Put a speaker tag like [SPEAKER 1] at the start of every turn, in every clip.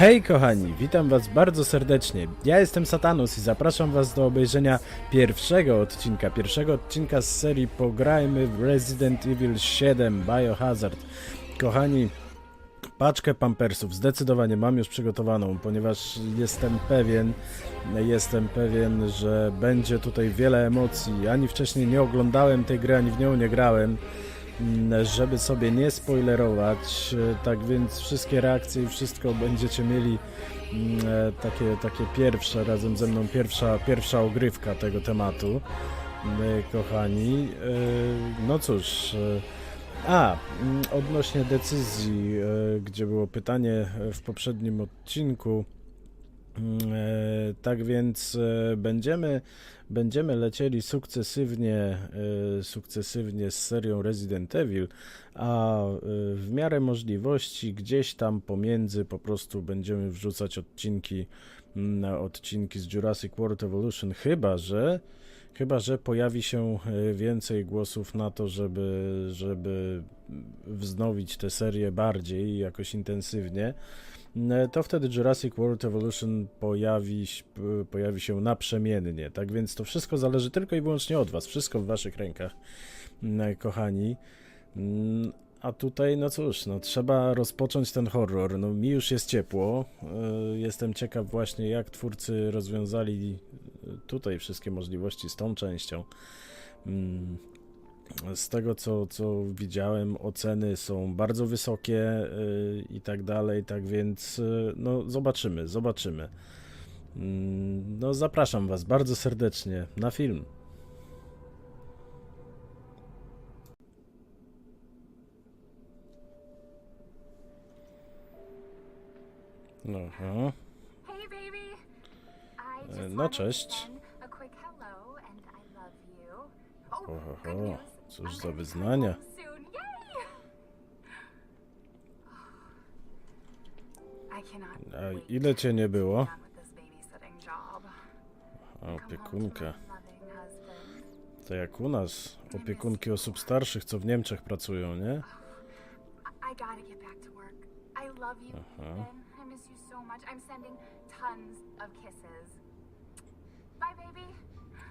[SPEAKER 1] Hej kochani, witam was bardzo serdecznie. Ja jestem Satanus i zapraszam was do obejrzenia pierwszego odcinka, pierwszego odcinka z serii Pograjmy w Resident Evil 7 Biohazard. Kochani, paczkę pampersów zdecydowanie mam już przygotowaną, ponieważ jestem pewien, jestem pewien, że będzie tutaj wiele emocji. Ani wcześniej nie oglądałem tej gry, ani w nią nie grałem żeby sobie nie spoilerować, e, tak więc wszystkie reakcje i wszystko będziecie mieli mm, e, takie, takie pierwsze, razem ze mną pierwsza, pierwsza ogrywka tego tematu, mm, kochani. E, No cóż, e, a, mm, odnośnie decyzji, gdzie było pytanie w poprzednim odcinku, Mm, Tak więc będziemy, będziemy lecieli sukcesywnie, e, sukcesywnie z serią Resident Evil, a e, w miarę możliwości gdzieś tam pomiędzy po prostu będziemy wrzucać odcinki, mm, odcinki z Jurassic World Evolution, chyba że Chyba, że pojawi się e, więcej głosów na to, żeby, żeby wznowić tę serię bardziej, jakoś intensywnie, to wtedy Jurassic World Evolution pojawi, pojawi się naprzemiennie. Tak więc to wszystko zależy tylko i wyłącznie od Was. Wszystko w Waszych rękach, mm, kochani. Mm, A tutaj, no cóż, no trzeba rozpocząć ten horror. No mi już jest ciepło. E, Jestem ciekaw właśnie, jak twórcy rozwiązali e, tutaj wszystkie możliwości z tą częścią. Z tego, co, co widziałem, oceny są bardzo wysokie y, i tak dalej, tak więc y, no zobaczymy, zobaczymy. Mm, No zapraszam Was bardzo serdecznie na film. E, no,
[SPEAKER 2] wanted to
[SPEAKER 1] cześć. Oho. Cóż za wyznania. A ile cię nie było? A
[SPEAKER 2] home to
[SPEAKER 1] jak u nas, opiekunki osób starszych, co w Niemczech pracują, nie?
[SPEAKER 2] I, I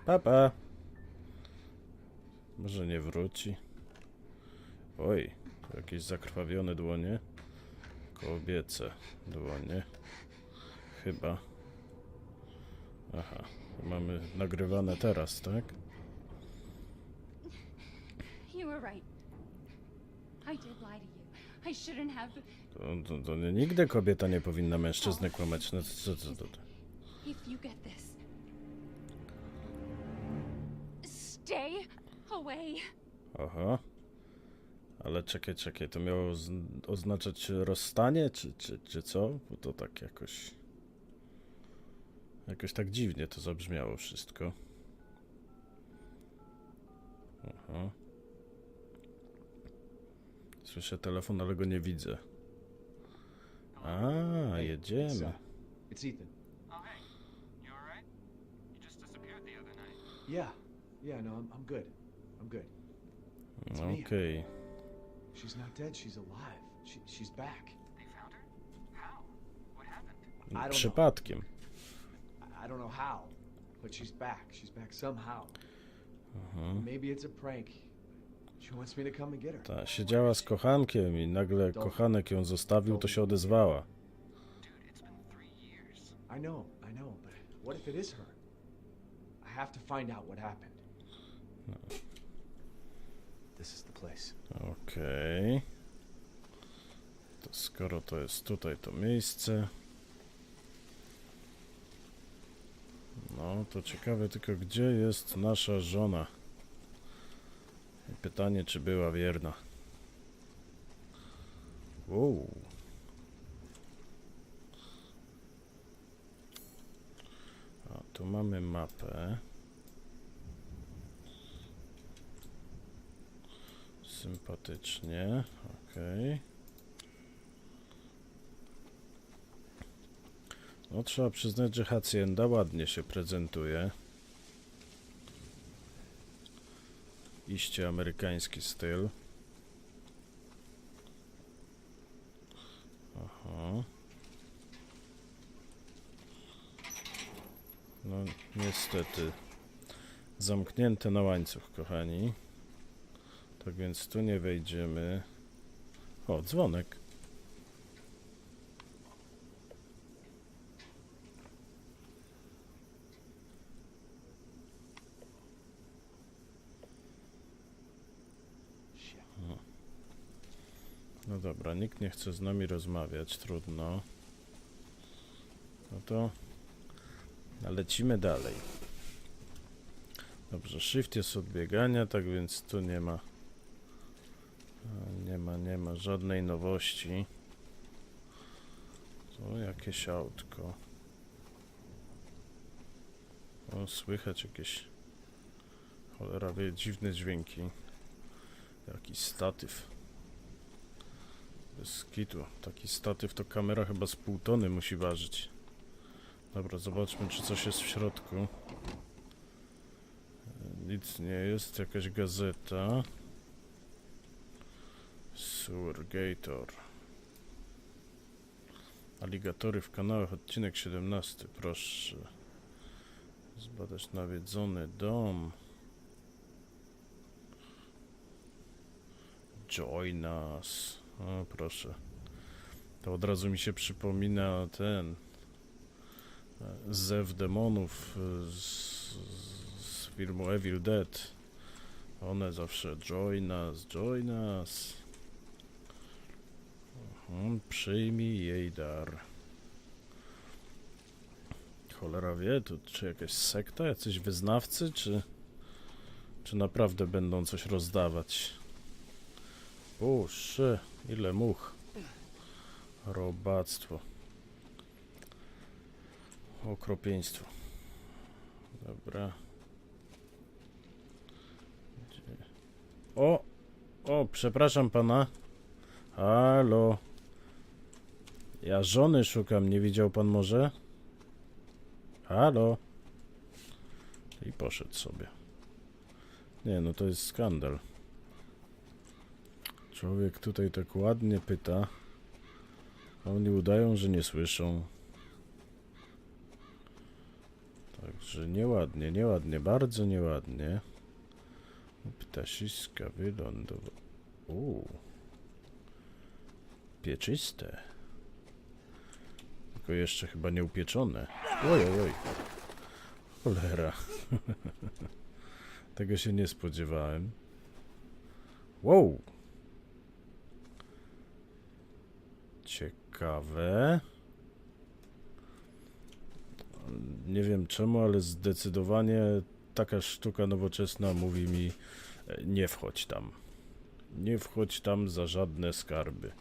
[SPEAKER 2] gotta
[SPEAKER 1] Może nie wróci. Oj, jakieś zakrwawione dłonie. Kobiece dłonie. Chyba. Aha, mamy nagrywane teraz, tak?
[SPEAKER 3] You were right. I did lie to you. I shouldn't have.
[SPEAKER 1] To, to, nigdy kobieta nie powinna mężczyznę kłamać. No, co, co, to?
[SPEAKER 3] If you get this, stay.
[SPEAKER 1] Aha. Ale czekaj, czekaj, to miało oznaczać rozstanie, czy, czy, czy co? Bo to tak jakoś... Jakoś tak dziwnie to zabrzmiało wszystko. Aha. Słyszę telefon, ale go nie widzę. A, jedziemy.
[SPEAKER 4] So, it's Ethan.
[SPEAKER 5] Oh, hey. You alright? You just disappeared the other night.
[SPEAKER 4] Yeah, yeah, no, I'm, I'm good. I'm good. It's me.
[SPEAKER 1] Okej.
[SPEAKER 4] She's not dead. She's alive. She, she's back.
[SPEAKER 5] They found her? How? What happened?
[SPEAKER 4] I don't know.
[SPEAKER 1] Przypadkiem.
[SPEAKER 4] I, I don't know how, but she's back. She's back somehow.
[SPEAKER 1] Mhm.
[SPEAKER 4] Maybe it's a prank. She wants me to come and get her.
[SPEAKER 1] Ta siedziała z kochankiem i nagle kochanek ją zostawił, to się odezwała.
[SPEAKER 5] Dude, it's been three years.
[SPEAKER 4] I know, I know, but what if it is her? I have to find out what happened. This is the place.
[SPEAKER 1] Okej. To skoro to jest tutaj to miejsce. No, to ciekawe tylko gdzie jest nasza żona. I pytanie, czy była wierna. Wow. A tu mamy mapę. Sympatycznie, okej. Okay. No trzeba przyznać, że Hacienda ładnie się prezentuje. Iście amerykański styl. Aha. No niestety. Zamknięte na łańcuch, kochani. Tak więc tu nie wejdziemy. O, dzwonek. No dobra, nikt nie chce z nami rozmawiać, trudno. No to lecimy dalej. Dobrze, shift jest od biegania, tak więc tu nie ma nie ma, nie ma żadnej nowości. Tu jakieś autko. O, słychać jakieś cholera wie, dziwne dźwięki. Jakiś statyw. Bez kitu. Taki statyw to kamera chyba z pół tony musi ważyć. Dobra, zobaczmy czy coś jest w środku. E, Nic nie jest, jakaś gazeta. Surgator. Aligatory w kanałach, odcinek 17, proszę. Zbadać nawiedzony dom. Join us. O, proszę. To od razu mi się przypomina ten e, Zew demonów e, z, z filmu Evil Dead. One zawsze join us, join us. Przyjmij jej dar. Cholera wie, tu czy jakaś sekta, jacyś wyznawcy, czy, czy naprawdę będą coś rozdawać? Boże, ile much. Robactwo. Okropieństwo. Dobra. O! O, przepraszam pana. Halo. Ja żony szukam, nie widział pan może? Halo. I poszedł sobie. Nie, no to jest skandal. Człowiek tutaj tak ładnie pyta, a oni udają, że nie słyszą. Także nieładnie, nieładnie, bardzo nieładnie. Ptasiska wylądowa... Uuu. Pieczyste. Tylko jeszcze chyba nie upieczone. Oj, oj, oj. Cholera. Tego się nie spodziewałem. Wow. Ciekawe. Nie wiem czemu, ale zdecydowanie taka sztuka nowoczesna mówi mi e, nie wchodź tam. Nie wchodź tam za żadne skarby.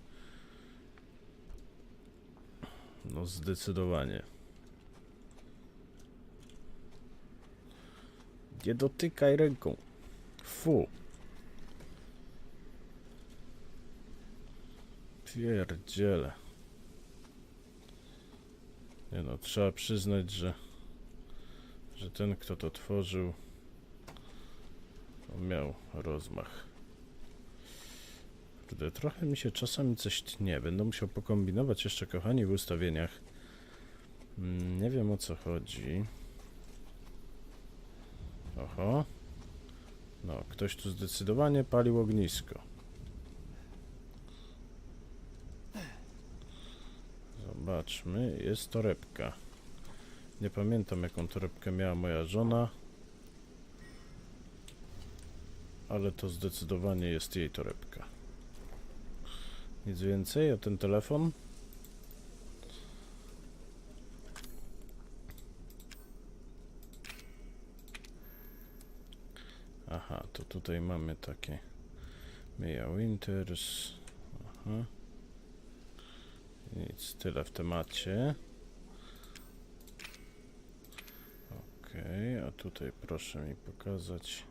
[SPEAKER 1] No zdecydowanie. Nie dotykaj ręką. Fu. Pierdziele. Nie no, trzeba przyznać, że że ten, kto to tworzył, to miał rozmach. Kurde, trochę mi się czasami coś tnie. Będę musiał pokombinować jeszcze, kochani, w ustawieniach. Mm, Nie wiem o co chodzi. Oho. No, ktoś tu zdecydowanie palił ognisko. Zobaczmy, jest torebka. Nie pamiętam jaką torebkę miała moja żona. Ale to zdecydowanie jest jej torebka. Nic więcej, a ten telefon? Aha, to tutaj mamy takie Mia Winters. Aha. Nic, tyle w temacie. Okej, a tutaj proszę mi pokazać.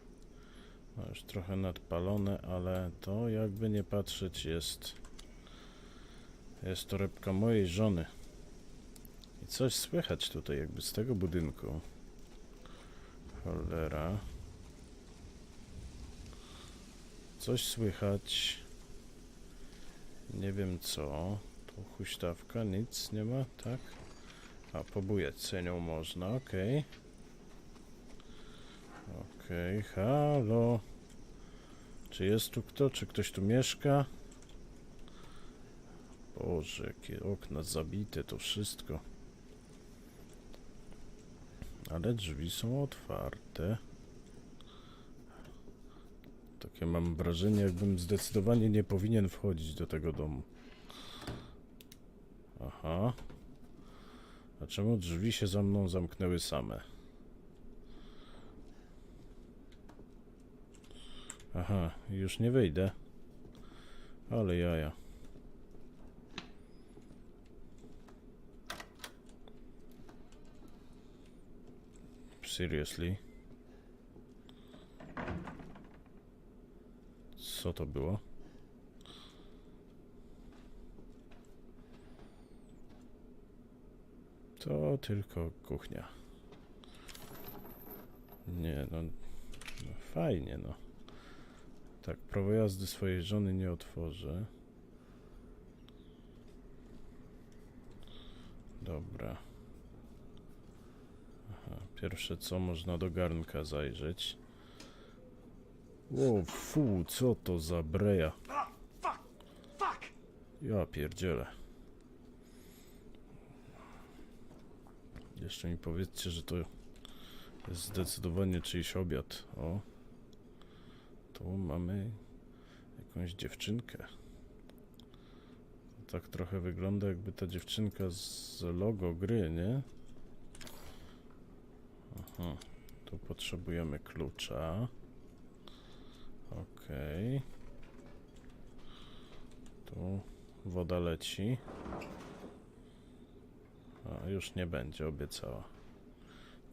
[SPEAKER 1] No już trochę nadpalone, ale to jakby nie patrzeć jest jest torebka mojej żony. I coś słychać tutaj jakby z tego budynku. Cholera. Coś słychać. Nie wiem co. Tu huśtawka, nic nie ma, tak? A pobujać cenią można, okej. Okej, halo. Czy jest tu kto? Czy ktoś tu mieszka? Boże, jakie okna zabite, to wszystko. Ale drzwi są otwarte. Takie mam wrażenie, jakbym zdecydowanie nie powinien wchodzić do tego domu. Aha. A czemu drzwi się za mną zamknęły same? Aha, już nie wyjdę. Ale jaja. Seriously? Co to było? To tylko kuchnia. Nie, no, no fajnie, no. Tak, prawo jazdy swojej żony nie otworzę. Dobra. Pierwsze co, można do garnka zajrzeć. O, fu, co to za breja? Ja pierdzielę. Jeszcze mi powiedzcie, że to jest zdecydowanie czyjś obiad. O. Tu mamy jakąś dziewczynkę. To tak trochę wygląda jakby ta dziewczynka z logo gry, nie? Aha. Tu potrzebujemy klucza. Okej. Tu woda leci. A, już nie będzie, obiecała.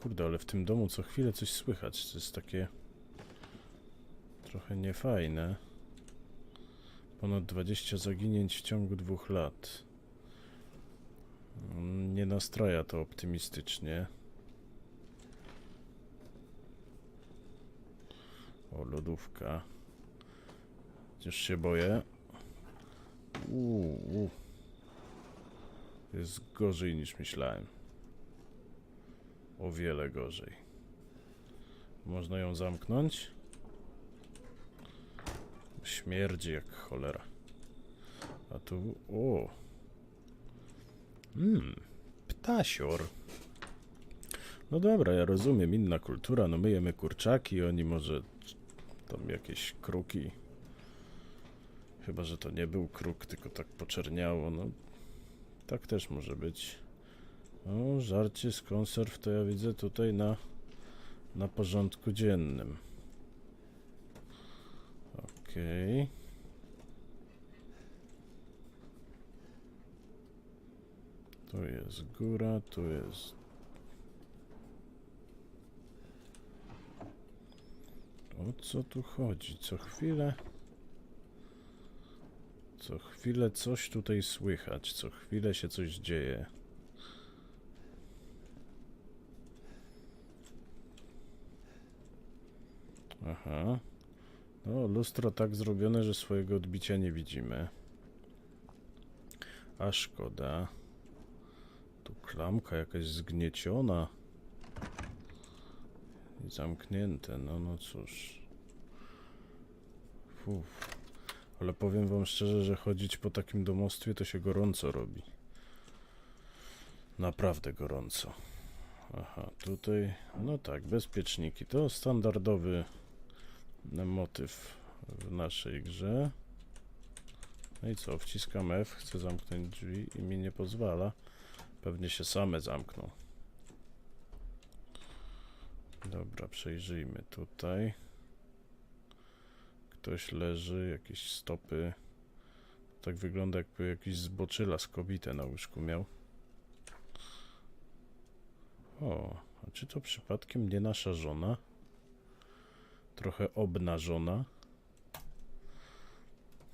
[SPEAKER 1] Kurde, ale w tym domu co chwilę coś słychać. To jest takie trochę niefajne. Ponad 20 zaginięć w ciągu dwóch lat. Mm, Nie nastraja to optymistycznie. O, lodówka. Chociaż się boję. Uuu. Jest gorzej niż myślałem. O wiele gorzej. Można ją zamknąć? Śmierdzi jak cholera. A tu. O! Mmm, ptasior. No dobra, ja rozumiem, inna kultura, no my jemy kurczaki, oni może tam jakieś kruki. Chyba, że to nie był kruk, tylko tak poczerniało, no. Tak też może być. O, żarcie z konserw to ja widzę tutaj na, na porządku dziennym. Okej. Tu jest góra, tu jest... O co tu chodzi? Co chwilę... Co chwilę coś tutaj słychać, co chwilę się coś dzieje. Aha. No, lustro tak zrobione, że swojego odbicia nie widzimy. A szkoda. Tu klamka jakaś zgnieciona. Zamknięte, no no cóż. Fuf. Ale powiem wam szczerze, że chodzić po takim domostwie to się gorąco robi. Naprawdę gorąco. Aha, tutaj, no tak, bezpieczniki. To standardowy motyw w naszej grze. No i co, wciskam F, chcę zamknąć drzwi i mi nie pozwala. Pewnie się same zamkną. Dobra, przejrzyjmy tutaj. Ktoś leży, jakieś stopy. Tak wygląda jakby jakiś zboczyla z kobitę na łóżku miał. O, a czy to przypadkiem nie nasza żona? Trochę obnażona.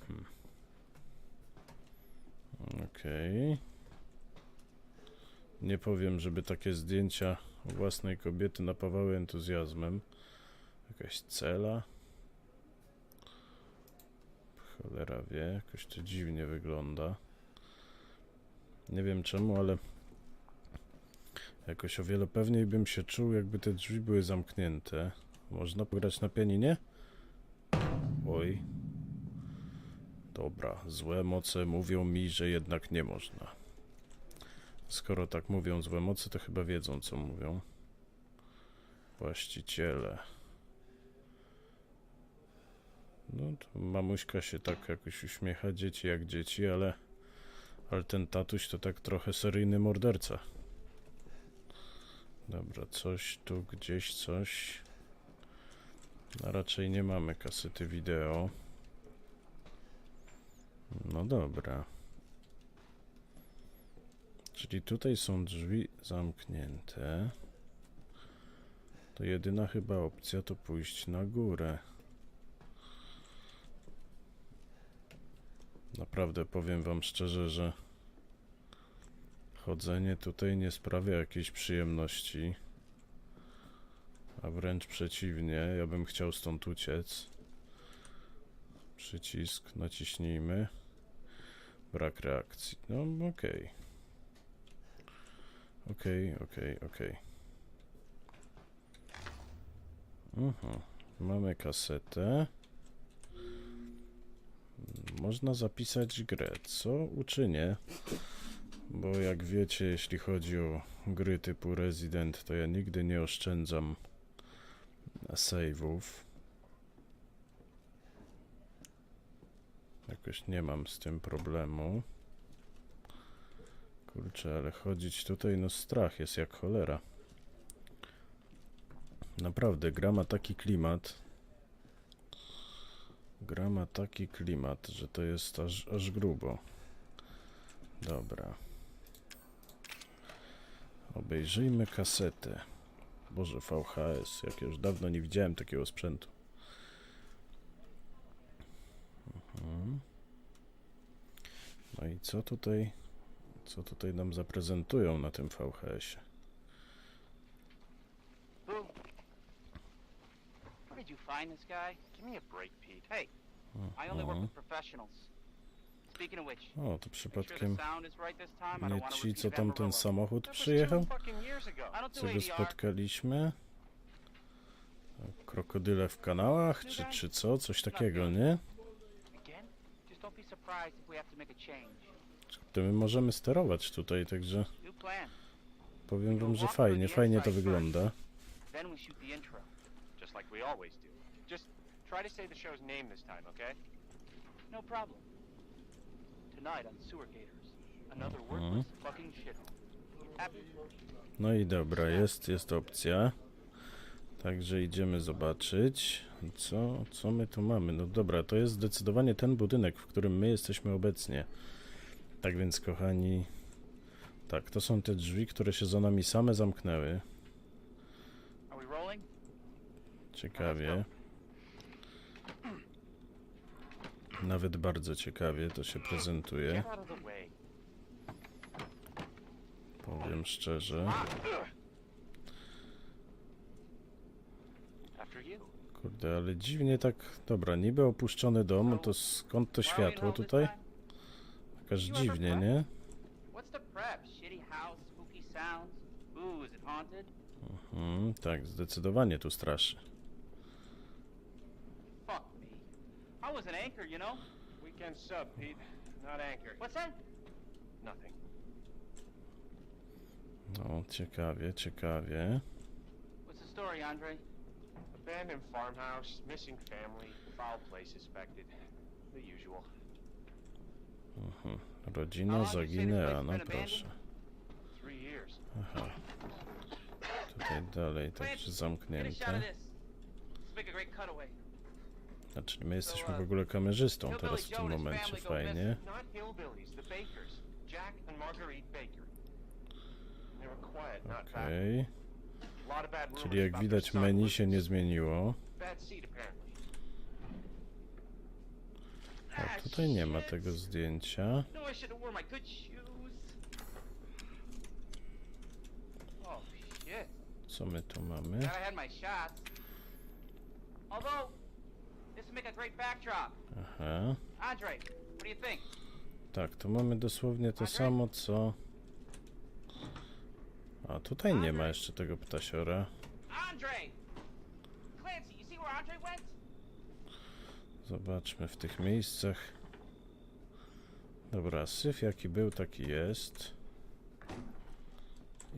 [SPEAKER 1] Hmm. Okej. Nie powiem, żeby takie zdjęcia własnej kobiety napawały entuzjazmem. Jakaś cela. Cholera wie, jakoś to dziwnie wygląda. Nie wiem czemu, ale jakoś o wiele pewniej bym się czuł, jakby te drzwi były zamknięte. Można pograć na pianinie? Oj. Dobra, złe moce mówią mi, że jednak nie można. Skoro tak mówią złe moce, to chyba wiedzą, co mówią. Właściciele. No, to mamuśka się tak jakoś uśmiecha, dzieci jak dzieci, ale... Ale ten tatuś to tak trochę seryjny morderca. Dobra, coś tu, gdzieś coś. A raczej nie mamy kasety wideo. No dobra. Czyli tutaj są drzwi zamknięte. To jedyna chyba opcja to pójść na górę. Naprawdę powiem wam szczerze, że chodzenie tutaj nie sprawia jakiejś przyjemności. A wręcz przeciwnie, ja bym chciał stąd uciec. Przycisk, naciśnijmy. Brak reakcji. No, okej. Okej, okej, okej. Mhm. Mamy kasetę. Można zapisać grę. Co uczynię? Bo jak wiecie, jeśli chodzi o gry typu Resident, to ja nigdy nie oszczędzam save'ów. Jakoś nie mam z tym problemu. Kurczę, ale chodzić tutaj, no strach jest jak cholera. Naprawdę, gra ma taki klimat. Gra ma taki klimat, że to jest aż, aż grubo. Dobra. Obejrzyjmy kasetę. Boże, VHS. Jak ja już dawno nie widziałem takiego sprzętu. Mhm. No i co tutaj, co tutaj nam zaprezentują na tym VHS-ie?
[SPEAKER 6] Who? Where did you find this guy?
[SPEAKER 5] Give me a break, Pete.
[SPEAKER 6] Hey, I only work
[SPEAKER 1] Mhm.
[SPEAKER 6] with professionals. Speaking of which,
[SPEAKER 1] O, to przypadkiem nie ci, co tamten
[SPEAKER 6] Amarillo.
[SPEAKER 1] samochód przyjechał? Co go spotkaliśmy? Krokodyle w kanałach, czy, czy co? Coś takiego, nie? My możemy sterować tutaj, także powiem wam, że fajnie, fajnie to wygląda.
[SPEAKER 5] Try to say the show's name this time, okay?
[SPEAKER 6] No problem. Tonight on Sewer Gators. Another
[SPEAKER 1] Mhm.
[SPEAKER 6] worthless fucking shithole. Happy?
[SPEAKER 1] No i dobra, jest, jest opcja. Także idziemy zobaczyć, co, co my tu mamy. No dobra, to jest zdecydowanie ten budynek, w którym my jesteśmy obecnie. Tak więc, kochani, tak, to są te drzwi, które się za nami same zamknęły. Ciekawie. Nawet bardzo ciekawie to się prezentuje, powiem szczerze. Kurde, ale dziwnie tak. Dobra, niby opuszczony dom, to skąd to światło tutaj?
[SPEAKER 6] Ever
[SPEAKER 1] dziwnie, nie?
[SPEAKER 6] What's the prep? Shitty house, spooky sounds? Ooh, is it haunted?
[SPEAKER 1] Mhm, tak, zdecydowanie tu straszy.
[SPEAKER 6] Fuck me. I was an anchor, you know?
[SPEAKER 5] Weekend sub, Pete. Not anchor.
[SPEAKER 6] What's that?
[SPEAKER 5] Nothing.
[SPEAKER 1] No, ciekawie, ciekawie.
[SPEAKER 6] What's the story, Andre?
[SPEAKER 5] Abandoned farmhouse, missing family, foul play suspected. The usual.
[SPEAKER 1] Mhm. Rodzina zaginęła, no proszę. Aha. Tutaj dalej, także zamknięte. Znaczy, my jesteśmy w ogóle kamerzystą teraz w tym momencie, fajnie. Okej.
[SPEAKER 5] Rumors
[SPEAKER 1] Czyli jak widać menu się nie zmieniło. A tutaj nie ma tego zdjęcia. Co my tu mamy? Aha.
[SPEAKER 6] You?
[SPEAKER 1] Tak, tu mamy dosłownie to samo co... A tutaj nie ma jeszcze tego ptasiora.
[SPEAKER 6] Andre! Clancy Andre went?
[SPEAKER 1] Zobaczmy w tych miejscach. Dobra, syf jaki był, taki jest.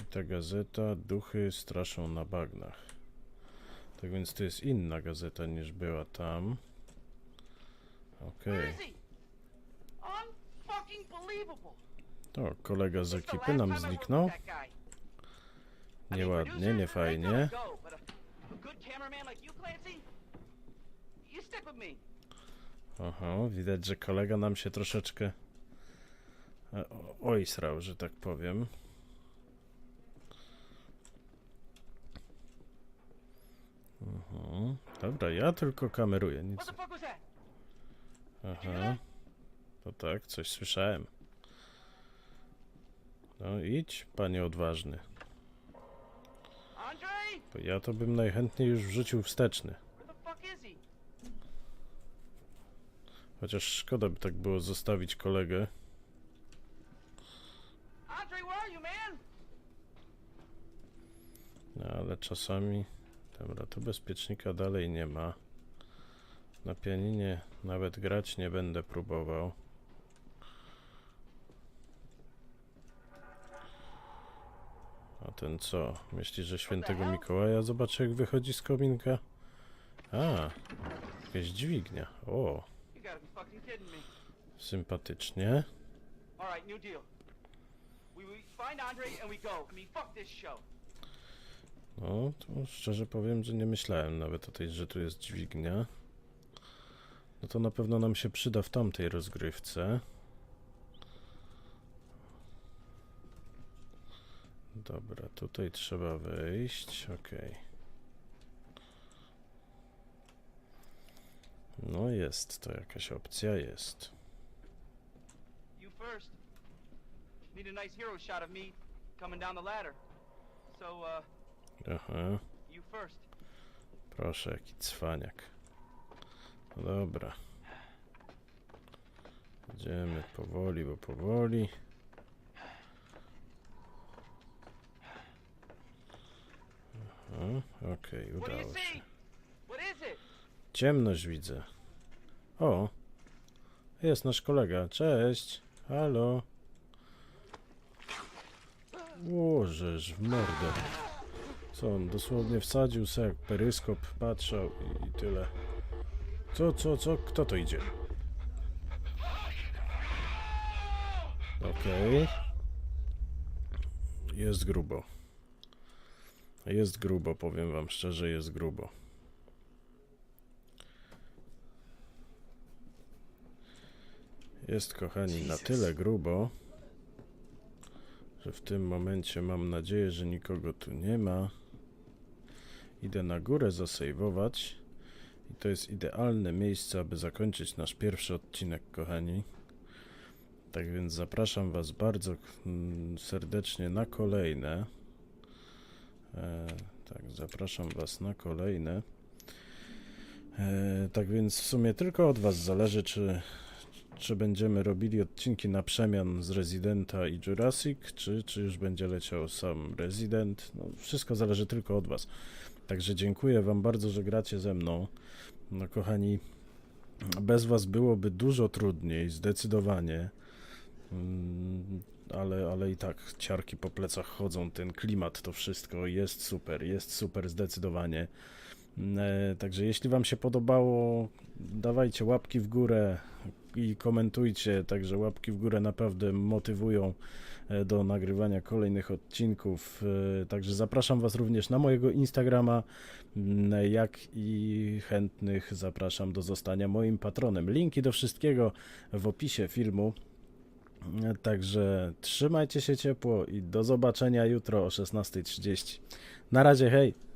[SPEAKER 1] I ta gazeta Duchy straszą na bagnach. Tak więc to jest inna gazeta niż była tam. Okej.
[SPEAKER 6] believable.
[SPEAKER 1] To kolega z ekipy nam zniknął. Nieładnie,
[SPEAKER 6] producers,
[SPEAKER 1] nie
[SPEAKER 6] they
[SPEAKER 1] fajnie.
[SPEAKER 6] gotta go, but a, a good cameraman like you, Clancy, you stick with me.
[SPEAKER 1] Oho, widać, że kolega nam się troszeczkę e, ojsrał, że tak powiem. Mhm. Dobra, ja tylko kameruję, nic. Aha. To tak, coś słyszałem. No idź, panie odważny. Bo ja to bym najchętniej już wrzucił wsteczny.
[SPEAKER 6] Where the fuck is he?
[SPEAKER 1] Chociaż szkoda by tak było zostawić kolegę. No, ale czasami... Dobra, tu bezpiecznika dalej nie ma. Na pianinie nawet grać nie będę próbował. A ten co? Myśli, że świętego Mikołaja zobaczy jak wychodzi z kominka? A, jakaś dźwignia. O, Sympatycznie.
[SPEAKER 6] All right, new deal. We, we find Andre and we go. I mean, fuck this show.
[SPEAKER 1] No, to szczerze powiem, że nie myślałem nawet o tej, że tu jest dźwignia. No to na pewno nam się przyda w tamtej rozgrywce. Dobra, tutaj trzeba wejść, okej. No jest, to jakaś opcja jest.
[SPEAKER 6] You first. Need a nice hero shot of me coming down the ladder. So, uh,
[SPEAKER 1] Aha,
[SPEAKER 6] you first.
[SPEAKER 1] proszę, jaki cwaniak. No dobra. Idziemy powoli, bo powoli. Aha, Okej,
[SPEAKER 6] you
[SPEAKER 1] udało się. Ciemność widzę. O! Jest nasz kolega. Cześć! Halo! Łożeż w mordę. Co on dosłownie wsadził sobie jak peryskop, patrzał i, i tyle. Co, co, co? Kto to idzie? Okej. Jest grubo. Jest grubo, powiem wam szczerze, jest grubo. Jest, kochani, na tyle grubo, że w tym momencie mam nadzieję, że nikogo tu nie ma. Idę na górę zasejwować i to jest idealne miejsce, aby zakończyć nasz pierwszy odcinek, kochani. Tak więc zapraszam Was bardzo mm, serdecznie na kolejne. E, tak, zapraszam Was na kolejne. E, tak więc w sumie tylko od Was zależy, czy, czy będziemy robili odcinki na przemian z Residenta i Jurassic, czy, czy już będzie leciał sam Resident. No, wszystko zależy tylko od Was. Także dziękuję Wam bardzo, że gracie ze mną. No, kochani, bez Was byłoby dużo trudniej, zdecydowanie. Mm, Ale, ale i tak ciarki po plecach chodzą, ten klimat, to wszystko jest super, jest super zdecydowanie. E, Także jeśli Wam się podobało, dawajcie łapki w górę i komentujcie. Także łapki w górę naprawdę motywują e, do nagrywania kolejnych odcinków. E, Także zapraszam Was również na mojego Instagrama, m, jak i chętnych zapraszam do zostania moim patronem. Linki do wszystkiego w opisie filmu. Także trzymajcie się ciepło i do zobaczenia jutro o 16.30. Na razie, hej!